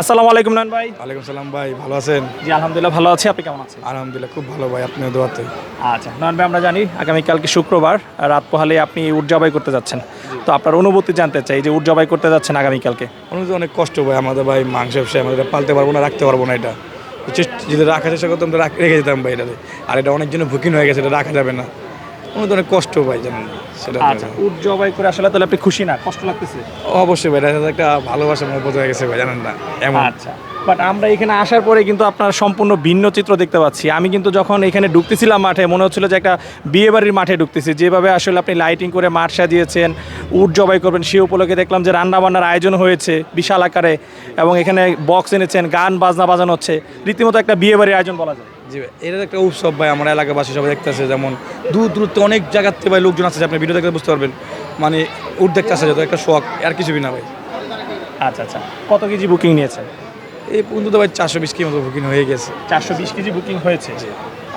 আসসালামু আলাইকুম নয়ন ভাই। ওয়ালাইকুম সালাম ভাই ভালো আছেন? জি আলহামদুলিল্লাহ ভালো আছি। আপনি কেমন আছেন? আলহামদুলিল্লাহ খুব ভালো ভাই আপনিও দোয়াতে। আচ্ছা নয়ন ভাই আমরা জানি আগামীকালকে শুক্রবার রাত পোহালে আপনি জবাই করতে যাচ্ছেন। তো আপনার অনুভূতি জানতে চাই যে জবাই করতে যাচ্ছেন আগামীকালকে। অনেক অনেক কষ্ট ভাই আমাদের ভাই মাংস ব্যবসায় আমাদের পালতে পারব না রাখতে পারব না এটা। চেষ্ট- যদি রাখা চেষ্টা করতাম রাখ- রেখে যেতাম ভাই এটাতে। আর এটা অনেক জন্য বুকিং হয়ে গেছে এটা রাখা যাবে না। অনেক অনেক কষ্ট ভাই জানেন সেটা আচ্ছা উট জবাই করে আসলে তাহলে আপনি খুশি না? কষ্ট লাগতেছে? অবশ্যই ভাই এটা একটা ভালোবাসা মহব্বত হয়ে গেছে ভাই জানেন না এমন। আচ্ছা বাট আমরা এখানে আসার পরে কিন্তু আপনার সম্পূর্ণ ভিন্ন চিত্র দেখতে পাচ্ছি। আমি কিন্তু যখন এখানে ঢুকতেছিলাম মাঠে মনে হচ্ছিল যে একটা বিয়ে বাড়ির মাঠে ঢুকতেছি। যেভাবে আসলে আপনি লাইটিং করে মাঠ সাজিয়েছেন উট জবাই করবেন সে উপলক্ষে দেখলাম যে রান্না বান্নার আয়োজন হয়েছে বিশাল আকারে এবং এখানে বক্স এনেছেন গান বাজনা বাজানো হচ্ছে। রীতিমতো একটা বিয়ে বাড়ির আয়োজন বলা যায়। জি ভাই এটা একটা উৎসব ভাই আমার এলাকাবাসী সবাই দেখতেছে যেমন দূর দূরত্ব অনেক জায়গার থেকে ভাই লোকজন আসছে আপনি ভিডিও দেখতে বুঝতে পারবেন। মানে উঠ দেখতে আসে যত একটা শখ আর কিছু না ভাই। আচ্ছা আচ্ছা। কত কেজি বুকিং নিয়েছেন? এই পর্যন্ত তো ভাই চারশো বিশ কি মতো বুকিং হয়ে গেছে। চারশো বিশ কেজি বুকিং হয়েছে?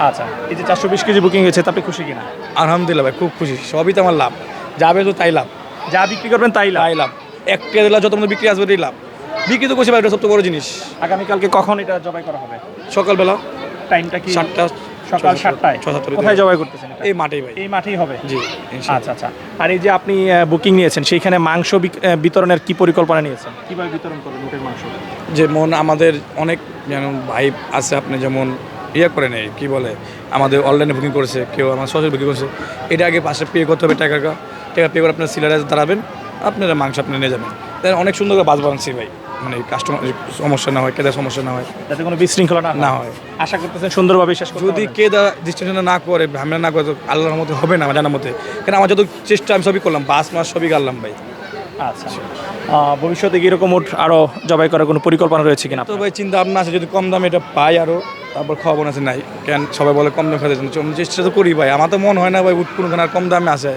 আচ্ছা এই যে চারশো বিশ কেজি বুকিং হয়েছে তা আপনি খুশি কিনা? আলহামদুলিল্লাহ ভাই খুব খুশি। সবই তো আমার লাভ। যাবে তো তাই লাভ। যা বিক্রি করবেন তাই লাভ। তাই লাভ। একটা দিলা যত মতো বিক্রি আসবে ওটাই লাভ। বিক্রি তো করছি ভাই এটা সবচেয়ে বড় জিনিস। আগামীকালকে কখন এটা জবাই করা হবে? সকালবেলা। টাইমটা কি সাতটা সকাল সাতটায়? কোথায় জবাই করতেছেন এই মাঠেই ভাই। এই মাঠেই হবে? জি আচ্ছা আচ্ছা। আর এই যে আপনি বুকিং নিয়েছেন সেইখানে মাংস বিতরণের কি পরিকল্পনা নিয়েছেন? কীভাবে বিতরণ করবেন উটের মাংস? যেমন আমাদের অনেক যেন ভাই আছে আপনি যেমন ইয়ে করে নেই কি বলে আমাদের অনলাইনে বুকিং করেছে কেউ আমার সরাসরি বুকিং করেছে। এটা আগে পাশে পে করতে হবে টাকা টাকা পে করে আপনার সিলারে দাঁড়াবেন আপনারা মাংস আপনি নিয়ে যাবেন। তাই অনেক সুন্দর করে বাস বানাচ্ছি ভাই। মানে কাস্টমার সমস্যা না হয় কেদার সমস্যা না হয়। যাতে কোনো বিশৃঙ্খলা না না হয়। আশা করতেছেন সুন্দরভাবে শেষ করতে যদি পারবেন? কে না করে ঝামেলা না করে তো আল্লাহর মতো হবে না জানার মতে কেন আমার যত চেষ্টা আমি সবই করলাম। বাস মাস সবই গাড়লাম ভাই। আচ্ছা। ভবিষ্যতে কি এরকম উট আরও জবাই করার কোনো পরিকল্পনা রয়েছে কিনা তো ভাই চিন্তা ভাবনা আছে যদি কম দামে এটা পাই আরও তারপর খাওয়াবো না আছে নাই। কেন সবাই বলে কম দামে খাওয়াতে জন্য আমি চেষ্টা তো করি ভাই। আমার তো মন হয় না ভাই উঠ কোনো আর কম দামে আসে।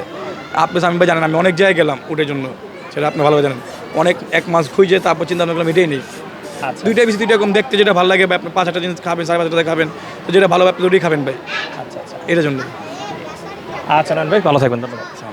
আপনি আমি ভাই জানেন আমি অনেক জায়গায় গেলাম উঠের জন্য। সেটা আপনি ভালোভাবে জানেন। অনেক এক মাস খুঁজে তারপর চিন্তা ভাবনা করলাম এটাই নেই। আচ্ছা। দুইটা বেশি দুইটা কম দেখতে যেটা ভালো লাগে ভাই আপনি পাঁচ হাজার জিনিস খাবেন সাড়ে পাঁচ হাজার খাবেন তো যেটা ভালো আপনি দুটোই খাবেন ভাই। আচ্ছা আচ্ছা। এটার জন্য আচ্ছা ভাই ভালো থাকবেন ধন্যবাদ।